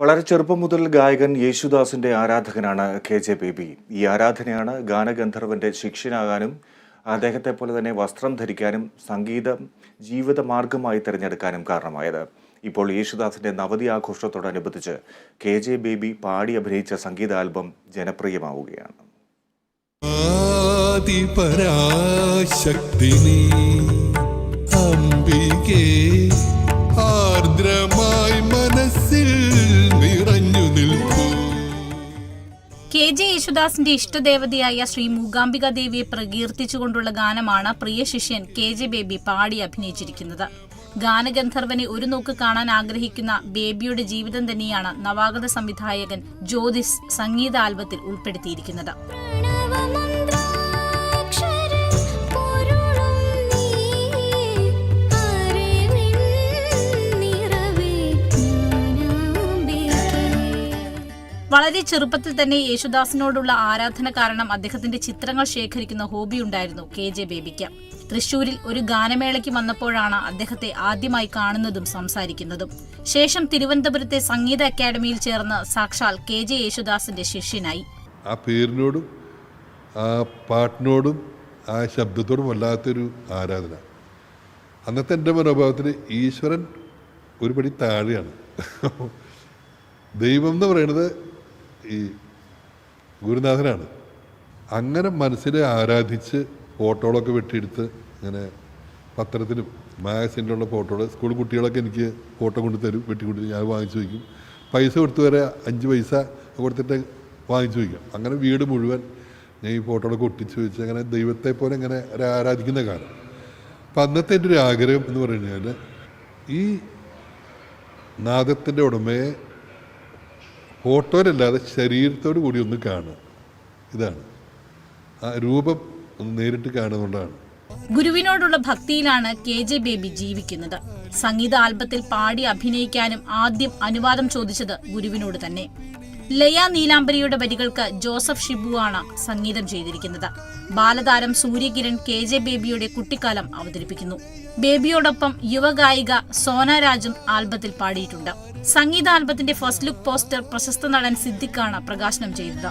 വളരെ ചെറുപ്പം മുതൽ ഗായകൻ യേശുദാസിന്റെ ആരാധകനാണ് കെ ജെ ബേബി. ഈ ആരാധനയാണ് ഗാനഗന്ധർവന്റെ ശിഷ്യനാകാനും അദ്ദേഹത്തെ പോലെ തന്നെ വസ്ത്രം ധരിക്കാനും സംഗീതം ജീവിത മാർഗമായി തിരഞ്ഞെടുക്കാനും കാരണമായത്. ഇപ്പോൾ യേശുദാസിന്റെ നവതി ആഘോഷത്തോടനുബന്ധിച്ച് കെ ജെ ബേബി പാടി അഭിനയിച്ച സംഗീത ആൽബം ജനപ്രിയമാവുകയാണ്. ആദിപരാശക്തിനി അംബികേ ജെ യേശുദാസിന്റെ ഇഷ്ടദേവതയായ ശ്രീ മൂകാംബിക ദേവിയെ പ്രകീർത്തിച്ചുകൊണ്ടുള്ള ഗാനമാണ് പ്രിയ ശിഷ്യൻ കെ ജെ ബേബി പാടി അഭിനയിച്ചിരിക്കുന്നത്. ഗാനഗന്ധർവനെ ഒരു നോക്ക് കാണാൻ ആഗ്രഹിക്കുന്ന ബേബിയുടെ ജീവിതം തന്നെയാണ് നവാഗത സംവിധായകൻ ജ്യോതിസ് സംഗീത ആൽബത്തിൽ ഉൾപ്പെടുത്തിയിരിക്കുന്നത് വളരെ ചെറുപ്പത്തിൽ തന്നെ യേശുദാസിനോടുള്ള ആരാധന കാരണം അദ്ദേഹത്തിന്റെ ചിത്രങ്ങൾ ശേഖരിക്കുന്ന ഹോബി ഉണ്ടായിരുന്നു കെ ജെ ബേബിക്ക്. തൃശൂരിൽ ഒരു ഗാനമേളയ്ക്ക് വന്നപ്പോഴാണ് അദ്ദേഹത്തെ ആദ്യമായി കാണുന്നതും സംസാരിക്കുന്നതും. ശേഷം തിരുവനന്തപുരത്തെ സംഗീത അക്കാദമിയിൽ ചേർന്ന് സാക്ഷാൽ കെ ജെ യേശുദാസിന്റെ ശിഷ്യനായി. ആ പേരിനോടും ആ പാട്ടിനോടും ആ ശബ്ദത്തോടും വല്ലാത്തൊരു ആരാധന. അന്നത്തെ എന്റെ മനോഭാവത്തിൽ ഈശ്വരൻ ഒരുപടി താഴെയാണ്. ദൈവം എന്ന് പറയുന്നത് ഈ ഗുരുനാഥനാണ്. അങ്ങനെ മനസ്സിനെ ആരാധിച്ച് ഫോട്ടോകളൊക്കെ വെട്ടിയെടുത്ത് ഇങ്ങനെ പത്രത്തിലും മാഗസിനിലുള്ള ഫോട്ടോകൾ സ്കൂൾ കുട്ടികളൊക്കെ എനിക്ക് ഫോട്ടോ കൊണ്ട് തരും വെട്ടിക്കൊണ്ട് ഞാൻ വാങ്ങിച്ചു വയ്ക്കും. പൈസ കൊടുത്ത് വരെ അഞ്ച് പൈസ കൊടുത്തിട്ട് വാങ്ങിച്ചു വയ്ക്കാം. അങ്ങനെ വീട് മുഴുവൻ ഞാൻ ഈ ഫോട്ടോകളൊക്കെ ഒട്ടിച്ചു വെച്ച് അങ്ങനെ ദൈവത്തെ പോലെ ഇങ്ങനെ ആരാധിക്കുന്ന കാലം. അപ്പം അന്നത്തെ എന്റെ ഒരു ആഗ്രഹം എന്ന് പറഞ്ഞു കഴിഞ്ഞാൽ ഈ നാദത്തിന്റെ ഉടമയെ ഫോട്ടോയിലല്ലാതെ ശരീരത്തോടു കൂടി ഒന്ന് കാണുക. ഇതാണ്. ആ രൂപം ഒന്ന് നേരിട്ട് കാണുന്നതുകൊണ്ടാണ്. ഗുരുവിനോടുള്ള ഭക്തിയിലാണ് കെ ജെ ബേബി ജീവിക്കുന്നത്. സംഗീത ആൽബത്തിൽ പാടി അഭിനയിക്കാനും ആദ്യം അനുവാദം ചോദിച്ചത് ഗുരുവിനോട് തന്നെ. ലയ നീലാംബരിയുടെ വരികൾക്ക് ജോസഫ് ഷിബുവാണ് സംഗീതം ചെയ്തിരിക്കുന്നത്. ബാലതാരം സൂര്യകിരൺ കെ ജെ ബേബിയുടെ കുട്ടിക്കാലം അവതരിപ്പിക്കുന്നു. ബേബിയോടൊപ്പം യുവഗായിക സോന രാജും ആൽബത്തിൽ പാടിയിട്ടുണ്ട്. സംഗീത ആൽബത്തിന്റെ ഫസ്റ്റ് ലുക്ക് പോസ്റ്റർ പ്രശസ്ത നടൻ സിദ്ദിഖാണ് പ്രകാശനം ചെയ്തത്.